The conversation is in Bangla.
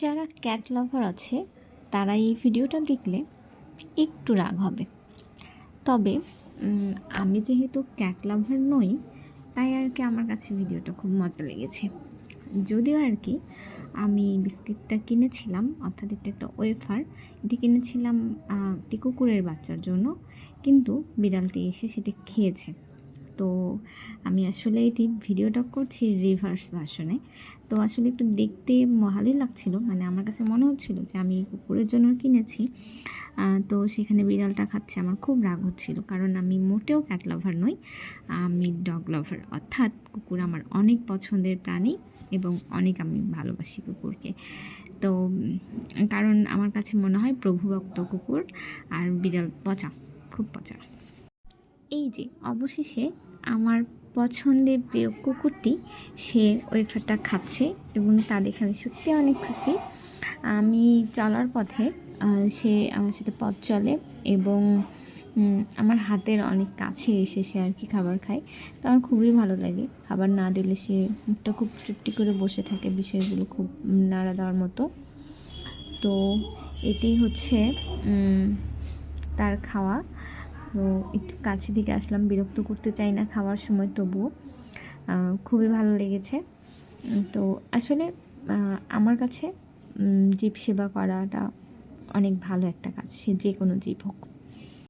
যারা ক্যাট লাভার আছে, তারা এই ভিডিওটা দেখলে একটু রাগ হবে। তবে আমি যেহেতু ক্যাট লাভার নই, তাই আর কি আমার কাছে ভিডিওটা খুব মজা লেগেছে। যদিও আর কি, আমি বিস্কিটটা কিনেছিলাম, অর্থাৎ এটা একটা ওয়েফার এটি কিনেছিলাম একটি কুকুরের বাচ্চার জন্য, কিন্তু বিড়ালটি এসে সেটি খেয়েছে। তো আমি আসলে এটি ভিডিওটা করছি রিভার্স ভার্সনে তো আসলে একটু দেখতে ভালোই লাগছিল। মানে আমার কাছে মনে হচ্ছিল যে আমি কুকুরের জন্য কিনেছি। তো সেখানে বিড়ালটা খাচ্ছে, আমার খুব রাগ হচ্ছিল। কারণ আমি মোটেও ক্যাট লাভার নই, আমি ডগ লাভার অর্থাৎ কুকুর আমার অনেক পছন্দের প্রাণী এবং অনেক আমি ভালোবাসি কুকুরকে। তো কারণ আমার কাছে মনে হয় প্রভুভক্ত কুকুর আর বিড়াল পচা, খুব পচা। এই যে, অবশেষে আমার পছন্দের প্রিয় কুকুরটি, সে ওয়েফারটা খাচ্ছে এবং তা দেখে আমি সত্যি অনেক খুশি। আমি চলার পথে সে আমার সাথে পথ চলে এবং আমার হাতের অনেক কাছে এসে সে আর কি খাবার খায়। তো আমার খুবই ভালো লাগে। খাবার না দিলে সে মুখটা খুব চুপটি করে বসে থাকে, বিষয়গুলো খুব নাড়া দেওয়ার মতো। তো এটি হচ্ছে তার খাওয়া। তো একটু কাছে দিকে আসলাম, বিরক্ত করতে চাই না খাওয়ার সময় তবুও। খুবই ভালো লেগেছে। তো আসলে আমার কাছে জীব সেবা করাটা অনেক ভালো একটা কাজ, সে যে কোনো জীব হোক।